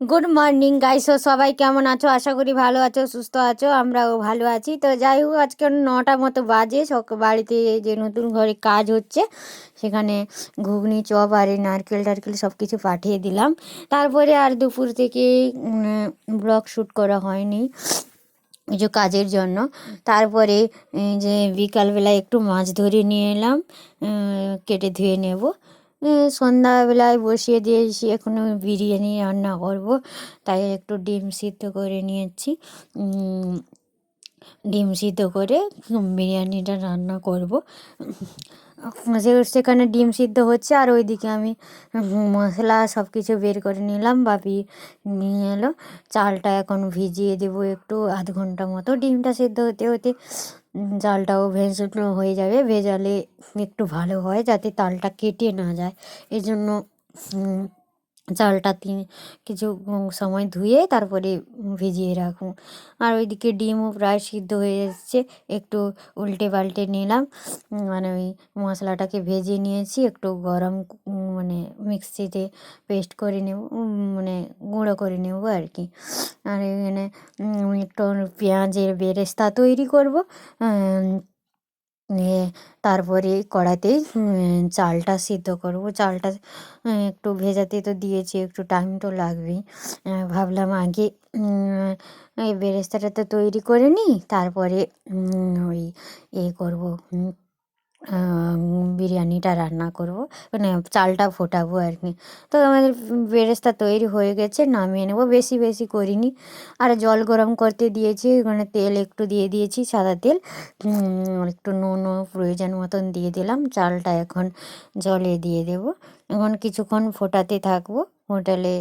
Good morning guys সবাই কেমন আছো? আশা করি ভালো আছো, সুস্থ আছো, আমরাও ভালো আছি। তো যাই হোক, আজকে নটা মতো বাজে। বাড়িতে যে নতুন ঘরে কাজ হচ্ছে, সেখানে ঘুগনি, চপ, আর এই নারকেল টারকেল সব কিছু পাঠিয়ে দিলাম। তারপরে আর দুপুর থেকে ব্লগ শ্যুট করা হয়নি কিছু কাজের জন্য। তারপরে যে বিকালবেলায় একটু মাছ ধরে নিয়ে এলাম কেটে ধুয়ে নেব। সন্ধ্যাবেলায় বসিয়ে দিয়েছি, এখনও বিরিয়ানি রান্না করব। তাই একটু ডিম সিদ্ধ করে নিয়েছি। ডিম সিদ্ধ করে বিরিয়ানিটা রান্না করব। সেখানে ডিম সিদ্ধ হচ্ছে আর ওইদিকে আমি মশলা সব কিছু বের করে নিলাম, বাপি নিয়ে এলো। চালটা এখন ভিজিয়ে দেবো একটু আধ ঘণ্টা মতো। ডিমটা সিদ্ধ হতে হতে চালটাও ভেজানো হয়ে যাবে, ভেজালে একটু ভালো হয় যাতে তালটা কেটে না যায়। এই জন্য চালটা তিন কিছু সময় ধুয়ে তারপরে ভিজিয়ে রাখুন আর ওইদিকে ডিমও প্রায় সিদ্ধ হয়ে এসছে। একটু উল্টে পাল্টে নিলাম। মানে ওই মশলাটাকে ভেজে নিয়েছি। একটু গরম মানে মিক্সিতে পেস্ট করে নেব মানে গুঁড়ো করে নেব আর কি। আর এখানে একটু পেঁয়াজের বেরেস্তা তৈরি করব। নিয়ে তারপরে কড়াতেই চালটা সিদ্ধ করব। চালটা একটু ভেজাতে তো দিয়েছি, একটু টাইম তো লাগবেই। ভাবলাম আগে এই বেরেস্তাটা তো তৈরি করে নিই, তারপরে ওই এ করব বিরিয়ানিটা রান্না করব। মানে চালটা ফোটাবো আর কি। তো আমাদের বেরেস্তা তৈরি হয়ে গেছে, নামিয়ে নেব। বেশি বেশি করিনি। আর জল গরম করতে দিয়েছি মানে তেল একটু দিয়ে দিয়েছি, সাদা তেল। একটু নুনও প্রয়োজন মতন দিয়ে দিলাম। চালটা এখন জলে দিয়ে দেব। এখন কিছুক্ষণ ফোটাতে থাকব। ফোটালে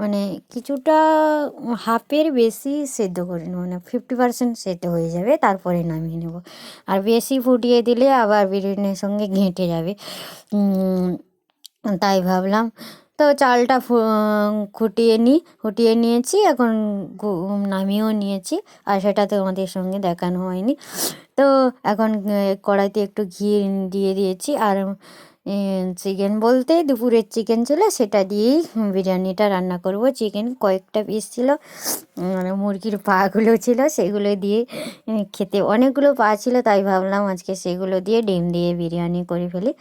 মানে কিছুটা হাফের বেশি সেদ্ধ করে নেব মানে ফিফটি পার্সেন্ট সেদ্ধ হয়ে যাবে, তারপরে নামিয়ে নেব। আর বেশি ফুটিয়ে দিলে আবার বিরিয়ানির সঙ্গে ঘেঁটে যাবে। তাই ভাবলাম। তো চালটা ফুটিয়ে নিই ফুটিয়ে নিয়েছি, এখন নামিয়েও নিয়েছি, আর সেটা তো আমাদের সঙ্গে দেখানো হয়নি। তো এখন কড়াইতে একটু ঘি দিয়ে দিয়েছি, আর চিকেন বলতে দুপুরের চিকেন ছিল, সেটা দিয়েই বিরিয়ানিটা রান্না করব। চিকেন কয়েকটা পিস ছিল মানে মুরগির পাগুলো ছিল, সেগুলো দিয়ে খেতে অনেকগুলো পা ছিল, তাই ভাবলাম আজকে সেগুলো দিয়ে ডিম দিয়ে বিরিয়ানি করে ফেলি।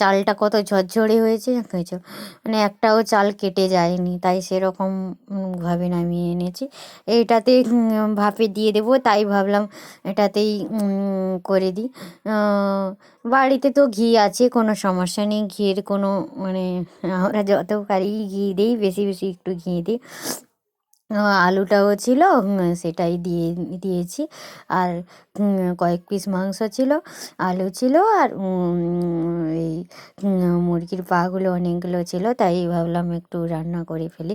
চালটা কত ঝরঝরে হয়েছে দেখেছ মানে একটাও চাল কেটে যায়নি, তাই সেরকম ভাবে নামিয়ে এনেছি। এইটাতে ভাপে দিয়ে দেবো, তাই ভাবলাম এটাতেই করে দিই। বাড়িতে তো ঘি আছে, কোনো সমস্যা নেই। ঘিয়ের কোনো মানে আমরা যত পারি ঘি দিই, বেশি বেশি একটু ঘি দিই। আলুটাও ছিল সেটাই দিয়ে, দিয়েছি। আর কয়েক পিস মাংস ছিল, আলু ছিল, আর এই মুরগির পাগুলো অনেকগুলো ছিল, তাই ভাবলাম একটু রান্না করে ফেলি।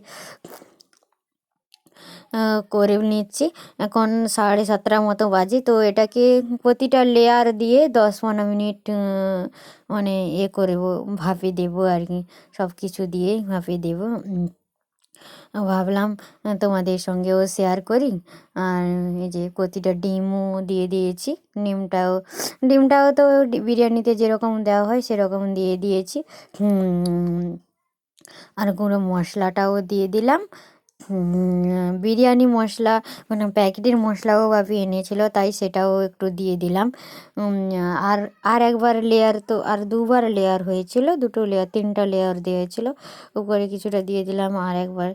করে নিচ্ছি। এখন সাড়ে সাতটার মতো বাজে, তো এটাকে প্রতিটা লেয়ার দিয়ে দশ পনেরো মিনিট মানে এ করব, ভাপে দেবো আর কি সব কিছু দিয়েই ভাপে দেবো ভাবলাম তোমাদের সঙ্গেও শেয়ার করি। আর এই যে প্রতিটা ডিমও দিয়ে দিয়েছি। ডিমটাও ডিমটাও তো বিরিয়ানিতে যেরকম দেওয়া হয় সেরকম দিয়ে দিয়েছি। আর গুঁড়ো মশলাটাও দিয়ে দিলাম। বিরিয়ানি মশলা মানে প্যাকেটের মশলাও ভাবি এনেছিল, তাই সেটাও একটু দিয়ে দিলাম। আর আর একবার লেয়ার তো, আর দুবার লেয়ার হয়েছিল, দুটো লেয়ার তিনটা লেয়ার দিয়েছিল, উপরে কিছুটা দিয়ে দিলাম, আর একবার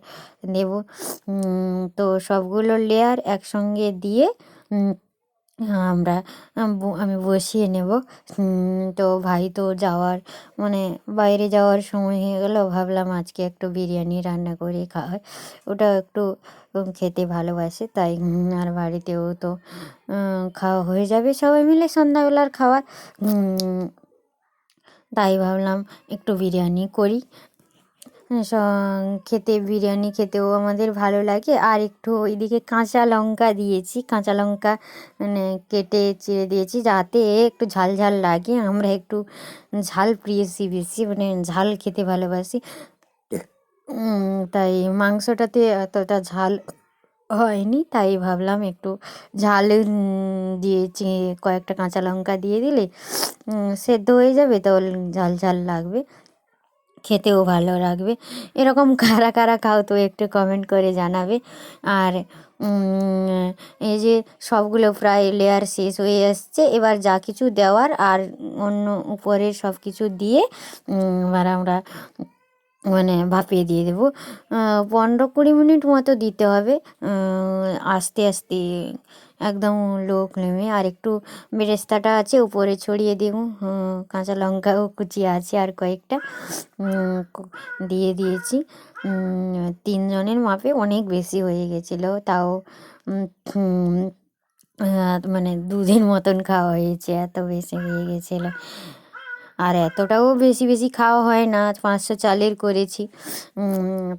দেব। তো সবগুলো লেয়ার একসঙ্গে দিয়ে আমরা আমি বসিয়ে নেব। তো ভাই তো যাওয়ার মানে বাইরে যাওয়ার সময় হয়ে গেল ভাবলাম আজকে একটু বিরিয়ানি রান্না করে খাওয়াই। ওটা একটু খেতে ভালোবাসে তাই আর বাড়িতেও তো খাওয়া হয়ে যাবে সবাই মিলে সন্ধ্যাবেলার খাওয়া। উম, তাই ভাবলাম একটু বিরিয়ানি করি। খেতে বিরিয়ানি খেতেও আমাদের ভালো লাগে। আর একটু ওইদিকে কাঁচা লঙ্কা দিয়েছি। কাঁচা লঙ্কা মানে কেটে চিড়ে দিয়েছি যাতে একটু ঝাল ঝাল লাগে। আমরা একটু ঝাল প্রিয়সী বেশি মানে ঝাল খেতে ভালোবাসি। তাই মাংসটাতে এতটা ঝাল হয়নি, তাই ভাবলাম একটু ঝাল দিয়েছি কয়েকটা কাঁচা লঙ্কা দিয়ে দিলে সেদ্ধ হয়ে যাবে তো ঝাল ঝাল লাগবে। খেতেও ভালো লাগবে এরকম কারা কারা খাও তো একটু কমেন্ট করে জানাবে। আর এই যে সবগুলো প্রায় লেয়ার শেষ হয়ে আসছে। এবার যা কিছু দেওয়ার আর অন্য উপরে সব কিছু দিয়ে এবার আমরা মানে ভাপিয়ে দিয়ে দেবো। পনেরো কুড়ি মিনিট মতো দিতে হবে। আস্তে আস্তে একদম লোক নেমে, আর একটু বেরেস্তাটা আছে, উপরে ছড়িয়ে দিব। কাঁচা লঙ্কাও কুচিয়ে আছে, আর কয়েকটা। দিয়ে দিয়েছি। তিনজনের মাপে অনেক বেশি হয়ে গেছিল, তাও মানে দুদিন মতন খাওয়া হয়েছে, এত বেশি হয়ে গেছিল। আর এতটাও বেশি বেশি খাওয়া হয় না, পাঁচশো চালের করেছি।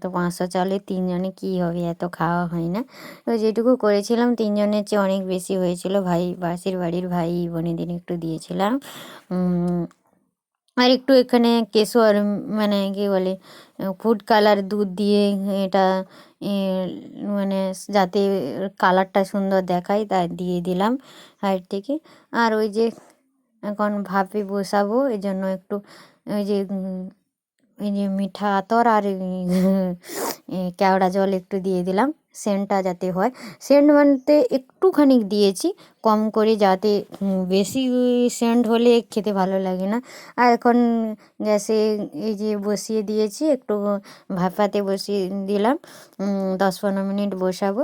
তো পাঁচশো চালের তিনজনে কী হবে, এত খাওয়া হয় না। তো যেটুকু করেছিলাম, তিনজনের চেয়ে অনেক বেশি হয়েছিল ভাই, পাশের বাড়ির ভাই, বোনেদের একটু দিয়েছিলাম। আর একটু এখানে কেশর মানে কী বলে, ফুড কালার দুধ দিয়ে এটা মানে যাতে কালারটা সুন্দর দেখায়, তা দিয়ে দিলাম হাইট থেকে। আর ওই যে এখন ভাপে বসাবো এই জন্য একটু, ওই যে ওই যে মিঠা আতর আর কেওড়া জল একটু দিয়ে দিলাম, সেন্টটা যাতে হয়। সেন্ট মানতে একটুখানি দিয়েছি, কম করে যাতে বেশি সেন্ট হলে খেতে ভালো লাগে না। আর এখন গ্যাসে এই যে বসিয়ে দিয়েছি, একটু ভাপাতে বসিয়ে দিলাম দশ পনেরো মিনিট বসাবো।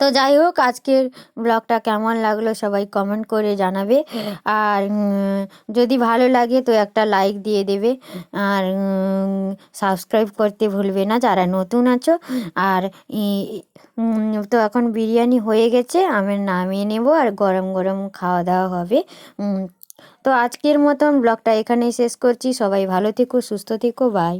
তো যাই হোক, আজকের ব্লগটা কেমন লাগল সবাই কমেন্ট করে জানাবে। আর যদি ভালো লাগে তো একটা লাইক দিয়ে দেবে। আর সাবস্ক্রাইব করতে ভুলবে না যারা নতুন আছো। আর তো এখন বিরিয়ানি হয়ে গেছে, আমি নামিয়ে নেব আর গরম গরম খাওয়া দাওয়া হবে। তো আজকের মতন ব্লগটা এখানেই শেষ করছি। সবাই ভালো থেকো, সুস্থ থেকো বাই